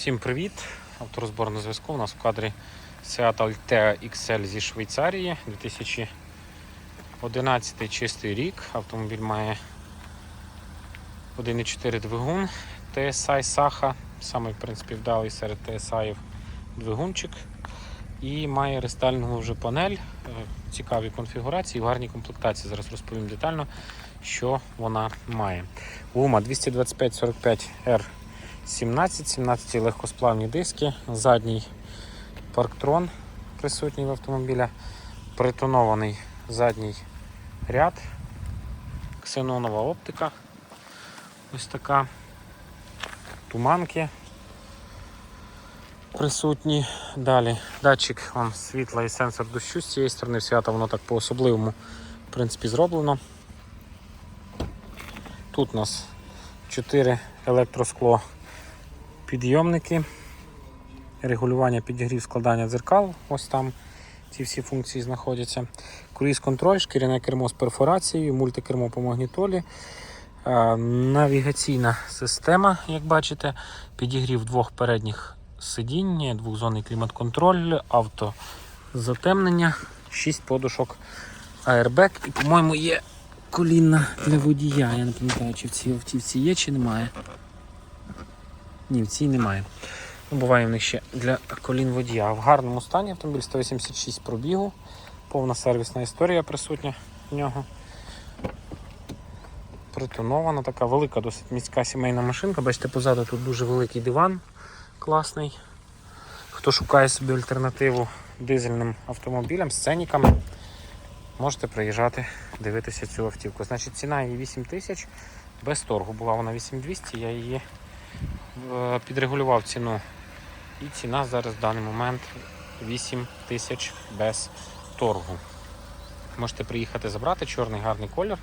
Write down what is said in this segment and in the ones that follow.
Всім привіт! Авторозбор на зв'язку. У нас в кадрі Seat Altea XL зі Швейцарії. 2011 чистий рік. Автомобіль має 1,4 двигун TSI Saha. Самий в принципі вдалий серед TSI двигунчик. І має рестайлінгову вже панель. Е, Цікаві конфігурації, в гарній комплектації. Зараз розповім детально, що вона має. Гума 225-45 R 17, 17 легкосплавні диски, задній парктрон присутній в автомобіля, притонований задній ряд, ксенонова оптика. Ось така. Туманки присутні. Далі датчик вам світла і сенсор дощу. З цієї сторони свята воно так по-особливому в принципі, зроблено. Тут у нас 4 електроскло підйомники, регулювання підігрів складання дзеркал. Ось там ці всі функції знаходяться. Круїз-контроль, шкіряне кермо з перфорацією, мультикермо по магнітолі. Е, Навігаційна система, як бачите, підігрів двох передніх сидінь, двохзонний клімат-контроль, автозатемнення, 6 подушок аербек і, по-моєму, є колінна для водія. Я не пам'ятаю, чи в цій автівці є, чи немає. Ні, в цій немає. Ну, буває в них ще для колін водія. В гарному стані автомобіль 186 пробігу, повна сервісна історія присутня в нього. Притонована, така велика, досить міська сімейна машинка. Бачите, позаду тут дуже великий диван класний. Хто шукає собі альтернативу дизельним автомобілям, сценікам, можете приїжджати дивитися цю автівку. Значить, ціна її 8 тисяч без торгу. Була вона 8200, я її підрегулював ціну. І ціна зараз в даний момент 8 тисяч без торгу. Можете приїхати забрати чорний гарний колір.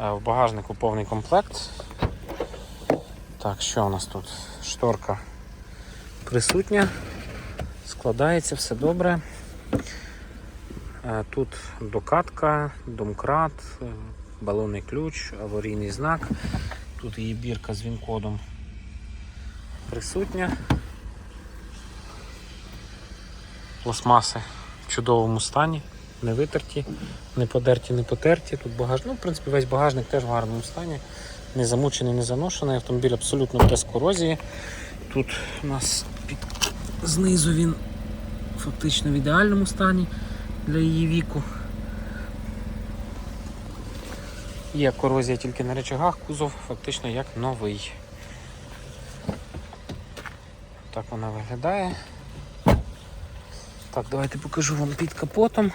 Е, В багажнику повний комплект. Так, що у нас тут? Шторка присутня. Складається все добре. Е, Тут докатка, домкрат, е, балонний ключ, аварійний знак. Тут її бірка з він-кодом присутня. Пластмаси в чудовому стані, не витерті, не подерті, не потерті. Тут багаж... ну, в принципі, весь багажник теж в гарному стані, не замучений, не заношений. Автомобіль абсолютно без корозії. Тут у нас під... знизу він фактично в ідеальному стані для її віку. Є корозія тільки на речагах, кузов фактично як новий. Так вона виглядає. Так, давайте покажу вам під капотом.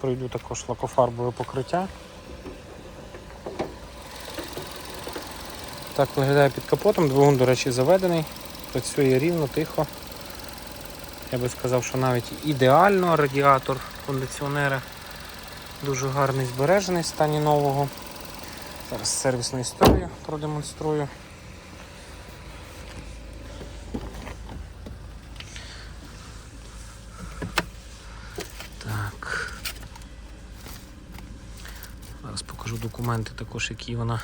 Пройду також лакофарбове покриття. Так виглядає під капотом, двигун, до речі, заведений, працює рівно, тихо. Я би сказав, що навіть ідеально радіатор кондиціонера дуже гарний збережений в стані нового. Зараз сервісну історію продемонструю. Так. Зараз покажу документи також, які вона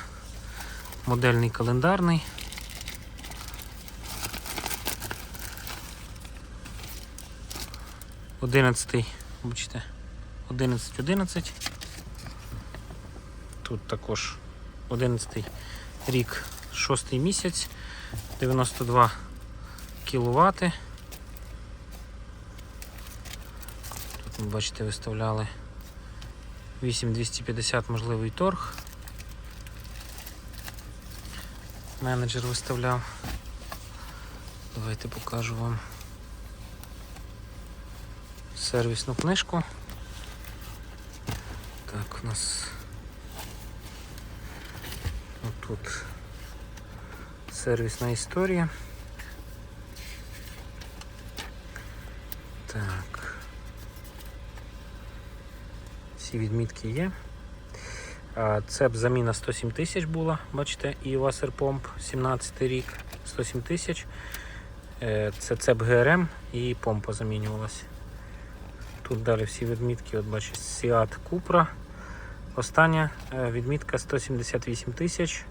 модельний календарний. Одинадцятий, бачите, 11 11. Тут також 11 рік, 6 місяць, 92 кВт. Тут, бачите, виставляли 8250 можливий торг. Менеджер виставляв. Давайте покажу вам сервісну книжку. Так, у нас тут сервісна історія. Так. Всі відмітки є. Це б заміна 107 тисяч була, бачите, і Васерпомп 17 рік, 107 тисяч. Е, Це ЦЕП ГРМ і помпа замінювалася. Тут далі всі відмітки, от бачите, Seat Cupra. Остання е, відмітка 178 тисяч.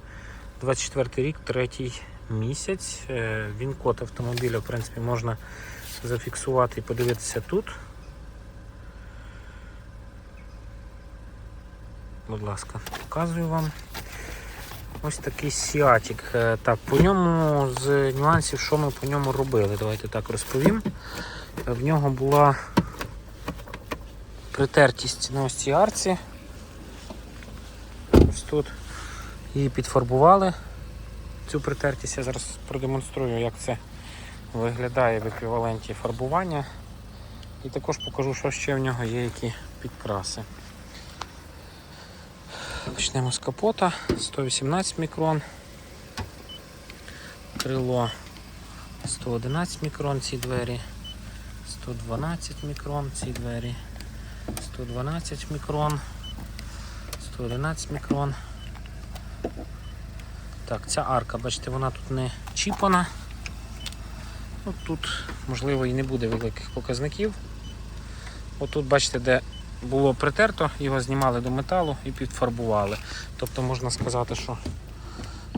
24 рік, третій місяць. Е, Він код автомобіля, в принципі, можна зафіксувати і подивитися тут. Будь ласка, показую вам. Ось такий сіатік. Е, Так, по ньому з нюансів, що ми по ньому робили. Давайте так розповім. В нього була притертість на ось цій арці. Ось тут її підфарбували. Цю притертість я зараз продемонструю, як це виглядає в еквіваленті фарбування. І також покажу, що ще в нього є, які підкраси. Почнемо з капота 118 мікрон. Крило 111 мікрон ці двері, 112 мікрон ці двері, 112 мікрон, 111 мікрон. Так, ця арка, бачите, вона тут не чіпана. Ну, тут, можливо, і не буде великих показників. Отут, бачите, де було притерто, його знімали до металу і підфарбували. Тобто можна сказати, що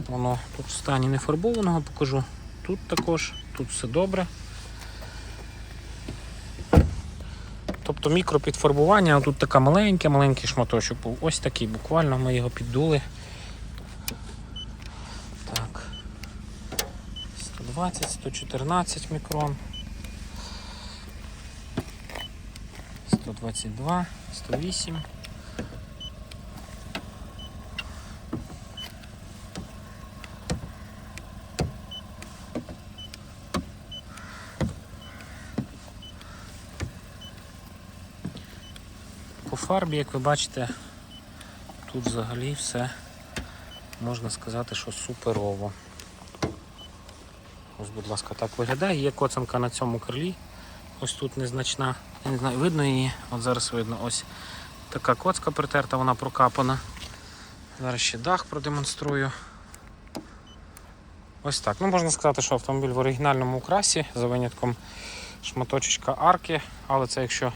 воно тут в стані нефарбованого покажу. Тут також, тут все добре. Тобто мікропідфарбування, тут така маленька, маленький шматочок був. Ось такий, буквально ми його піддули. Так. 120, 114 мікрон. 122, 108. По фарбі, як ви бачите, тут взагалі все можна сказати, що суперово. Ось, будь ласка, так виглядає. Є коцанка на цьому крилі. Ось тут незначна. Я не знаю, видно її. От зараз видно. Ось така коцка притерта, вона прокапана. Зараз ще дах продемонструю. Ось так. Ну, можна сказати, що автомобіль в оригінальному украсі за винятком шматочечка арки, але це якщо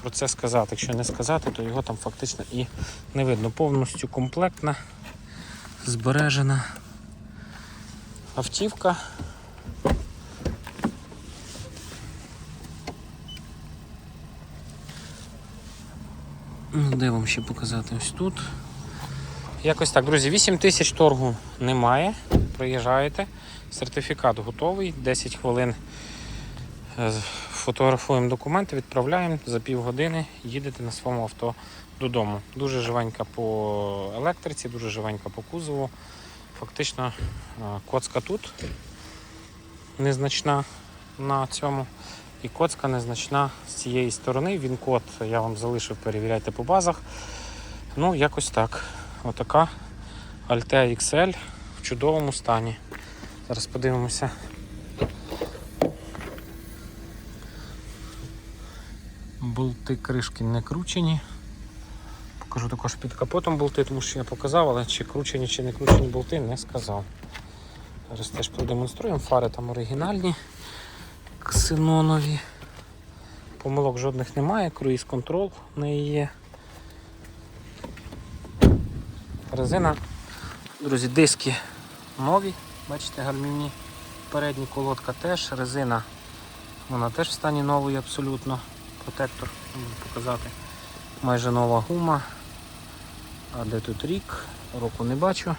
про це сказати. Якщо не сказати, то його там фактично і не видно. Повністю комплектна, збережена автівка. Де вам ще показати ось тут? Якось так, друзі, 8 тисяч торгу немає. Приїжджаєте, сертифікат готовий, 10 хвилин е, фотографуємо документи, відправляємо за півгодини, їдете на своєму авто додому. Дуже живенька по електриці, дуже живенька по кузову. Фактично е, коцка тут незначна на цьому. І коцка незначна з цієї сторони. Він код я вам залишив, перевіряйте по базах. Ну, якось так. Отака Altea XL в чудовому стані. Зараз подивимося. Болти кришки не кручені. Покажу також під капотом болти, тому що я показав, але чи кручені, чи не кручені болти не сказав. Зараз теж продемонструємо. Фари там оригінальні, ксенонові. Помилок жодних немає, круїз контрол в неї є. Резина, друзі, диски нові, бачите, гальмівні. Передня колодка теж, резина, вона теж в стані нової абсолютно. Протектор, можу показати. Майже нова гума. А де тут рік? Року не бачу.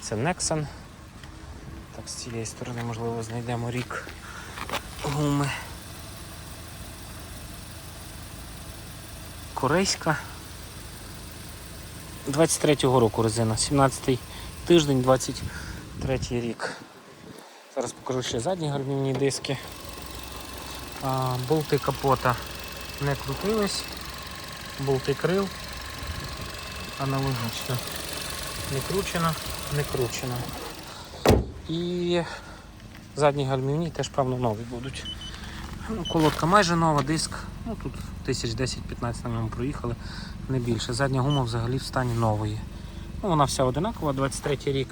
Це Nexon. Так, з цієї сторони, можливо, знайдемо рік гуми. Корейська. 23-го року резина, 17-й тиждень, 23 рік. Зараз покажу ще задні гальмівні диски. А, болти капота не крутились, болти крил аналогічно. Не кручено, не кручено. І задні гальмівні теж, певно, нові будуть. Ну, Колодка майже нова, диск. Ну тут тисяч 10-15 на ньому проїхали, не більше. Задня гума взагалі в стані нової. Ну, Вона вся одинакова, 23 рік.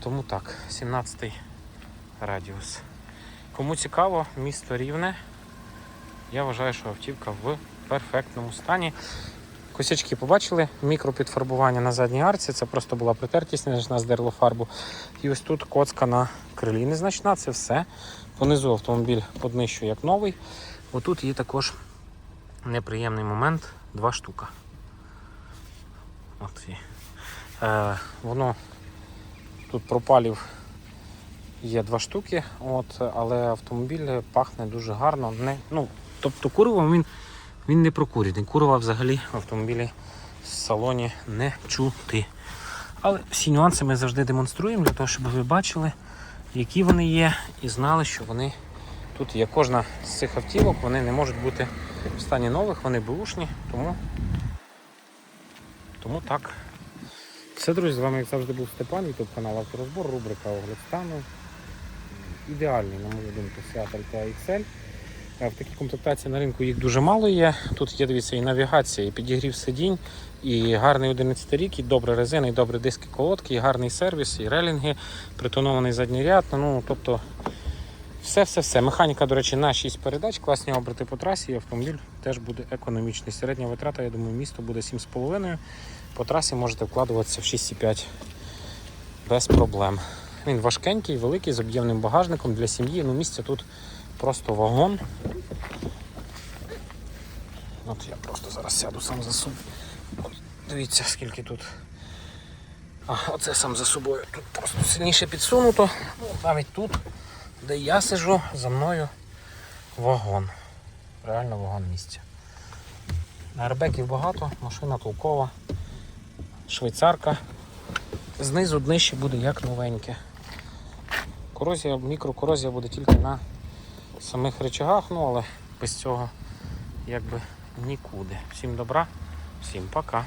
Тому так, 17 радіус. Кому цікаво, місто рівне. Я вважаю, що автівка в перфектному стані. Косячки побачили, мікропідфарбування на задній арці, це просто була притертість, незначна здерло фарбу. І ось тут коцка на крилі незначна, це все. Понизу автомобіль поднищує як новий. Отут є також неприємний момент, два штука. От є. Е, воно тут пропалів є два штуки, от, але автомобіль пахне дуже гарно. Не, ну, тобто куриво він, він не прокурений. Курива взагалі в автомобілі в салоні не чути. Але всі нюанси ми завжди демонструємо для того, щоб ви бачили, які вони є, і знали, що вони тут є. Кожна з цих автівок вони не можуть бути в стані нових, вони бушні, тому, тому так. Все, друзі, з вами, як завжди, був Степан, ютуб канал Авторозбор, рубрика Огляд стану. Ідеальний, на мою думку, Seat Altea XL. В такій комплектації на ринку їх дуже мало є. Тут є, дивіться, і навігація, і підігрів сидінь, і гарний 11 рік, і добра резина, і добрі диски колодки, і гарний сервіс, і релінги, притонований задній ряд. Ну, тобто, все-все-все. Механіка, до речі, на 6 передач, класні оберти по трасі, і автомобіль теж буде економічний. Середня витрата, я думаю, місто буде 7,5. По трасі можете вкладуватися в 6,5 без проблем. Він важкенький, великий, з об'ємним багажником для сім'ї. Ну, місця тут просто вагон. От я просто зараз сяду сам за собою. Дивіться, скільки тут. А, оце сам за собою. Тут просто сильніше підсунуто. Ну, навіть тут, де я сижу, за мною вагон. Реально вагон місця. Аербеків багато, машина толкова, швейцарка. Знизу днище буде як новеньке. Корозія, мікрокорозія буде тільки на самих речагах, ну але без цього якби нікуди. Всім добра, всім пока.